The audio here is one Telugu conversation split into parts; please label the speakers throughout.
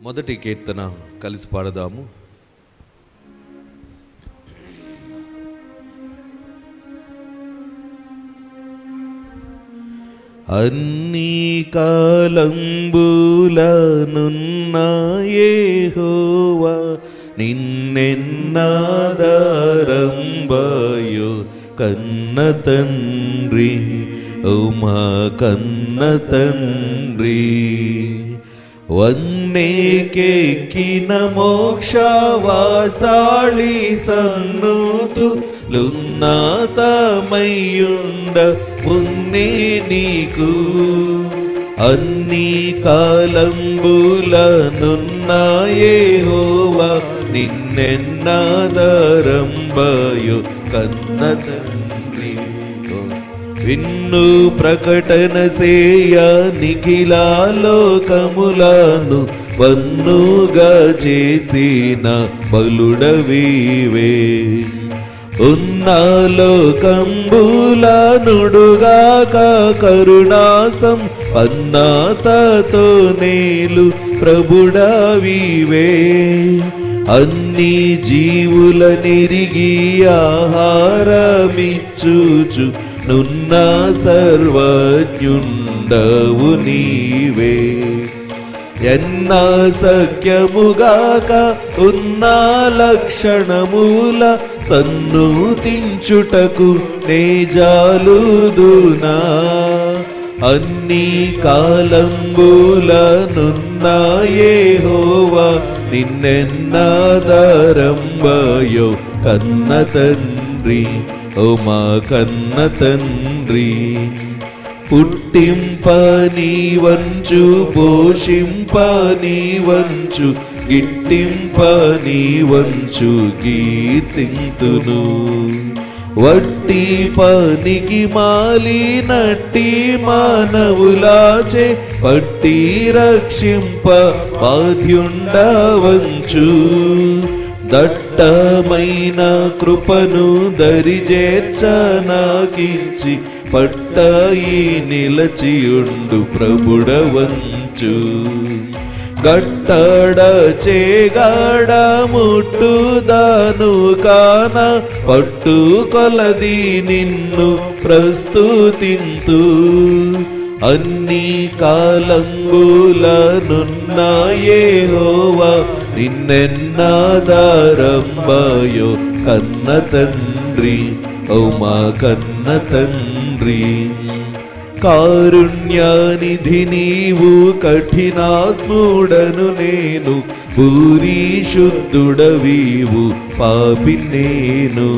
Speaker 1: మొదటి కీర్తన కలిసి పాడదాము. అన్ని కాలంబులనున్నాయేహోవా నిన్నెన్నాదారంబయో కన్న తండ్రి ఉమా కన్న తండ్రి. వన్నేకెక్కిన మోక్షవాసాళి సన్నుతు లున్నాతమయ్యుండ ఉన్నే నీకు. అన్ని కాలంబులనున్నాయేహోవా నిన్నెన్నాదరంబయు కన్న తండ్రి విన్ను ప్రకటన సేయ నిఖిలాలోకములను వన్నుగా చేసిన బలుడవీవే. ఉన్నాలోకంబులనుడుగాక కరుణాసం అన్నాతతో నేలు ప్రభుడవీవే. అన్ని జీవుల నిరిగి ఆహారమిచ్చుచు నున్న సర్వజ్ఞుండవు నీవే. ఎన్న సఖ్యముగాక ఉన్న లక్షణముల సన్నుతించుటకు నేజాలుదునా అన్ని కాలంబులనున్నాయేహోవా నిన్నెన్నాదరంబయో కన్న తండ్రి. ఓ మా కన్న తండ్రి పుట్టింపని వంచు పోషింపని వంచు గిట్టింపని వంచు కీర్తింతును వట్టి పనికి మాలి నట్టి మానవులాచే పట్టి రక్షింప బాధ్యుండవంచు. దట్టమైన కృపను దరిజేచ్చనాకించి పట్టాయి నిలచియుండు ప్రభుడవంచు. గట్టడ చేగాడ ముట్టుదాను కాన పట్టు కొలది నిన్ను ప్రస్తుతింతు. అన్ని కాలంగులనున్నాయే హోవా నిన్నెన్నాదారంబయో కన్న తండ్రి ఓ మా కన్న తండ్రి కారుణ్యానిధి నీవు కఠినాత్ముడను నేను పూరీ శుద్ధుడవీవు పాపి నేను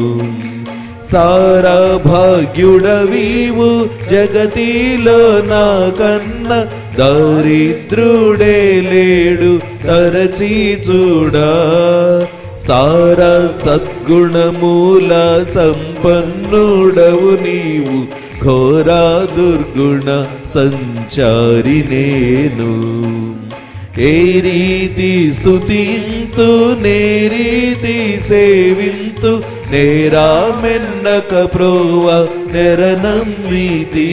Speaker 1: సారా భాగ్యుడవీవు జగతిలో నా కన్న దారిద్రుడే లేడు తరచి చూడా. సారా సద్గుణమూల సంపన్నుడవు నీవు ఘోరా దుర్గుణ సంచారి నేను. ఏ రీతి స్థుతింతు నే రీతి సేవింతు నేరా మెన్నక ప్రోవ నెరనమ్మితి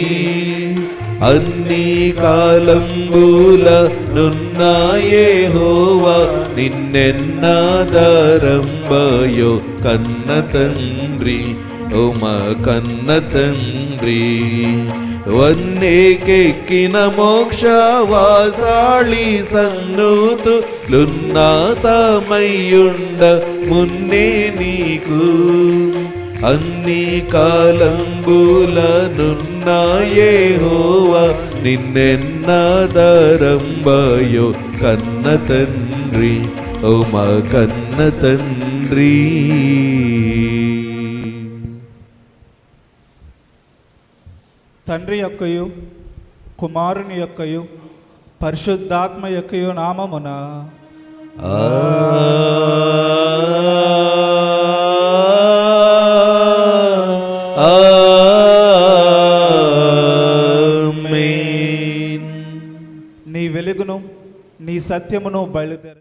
Speaker 1: అన్ని కాలంబూల నున్నాయే హోవా నిన్నెన్నాదరంబయో కన్న తండ్రి ఉమ కన్న తండ్రి. వన్నేకెక్కిన మోక్షవాసాళి సన్నుతు లున్నాతమయ్యుండ మున్నే నీకు. అన్ని కాలంబులనున్నాయే హోవ నిన్నెన్నదరంబయో కన్న తండ్రి. ఓ మా కన్న తండ్రి.
Speaker 2: తండ్రి యొక్కయు కుమారుని యొక్కయు పరిశుద్ధాత్మ యొక్కయు నామమున. నీ వెలుగును నీ సత్యమును బయలుదేర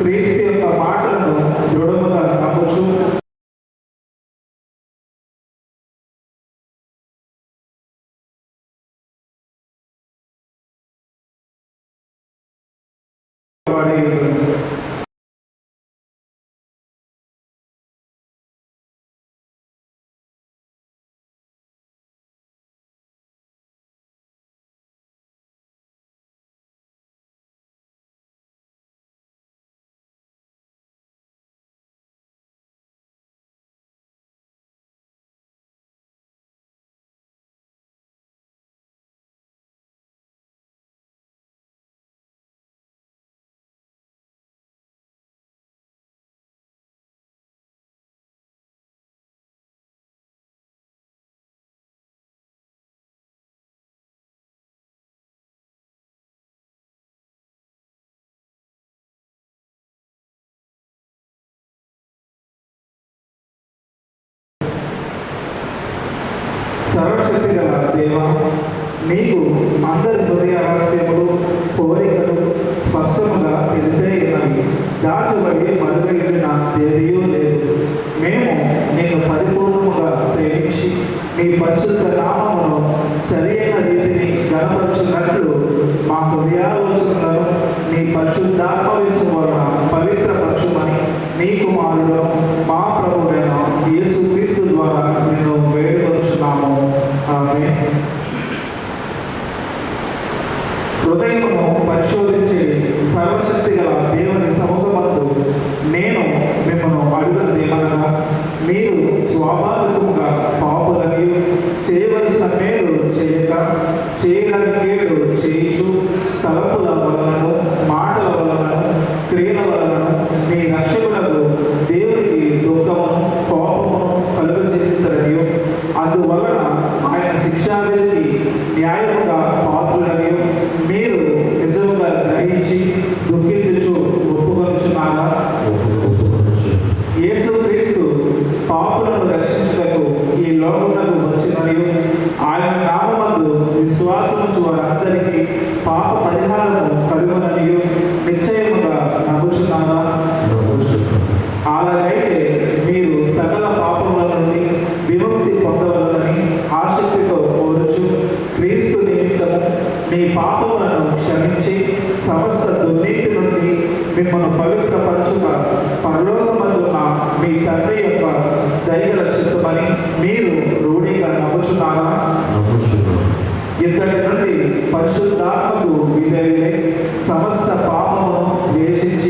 Speaker 2: Please. tema మీరు స్వాభావికంగా పాపులని చేయవలసిన మీ పాపములను క్షమించి సమస్త దుర్నీతి నుండి మిమ్మల్ని పవిత్రపరచుక పరలోకమందున్న మీ తండ్రి యొక్క దయగల చిత్తమని మీరు రూఢిగా నవ్వుచున్నారా ఇంతటి నుండి పరిశుద్ధాత్మకు విధేయులై సమస్త పాపమును ద్వేషించి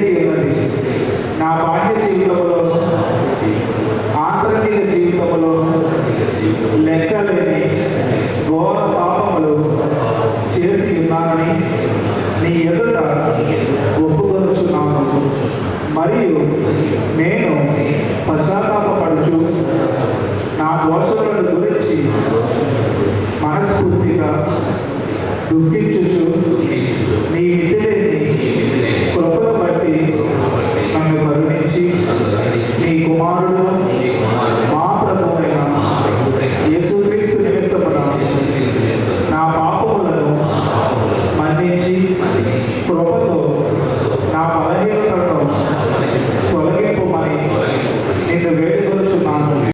Speaker 2: do picture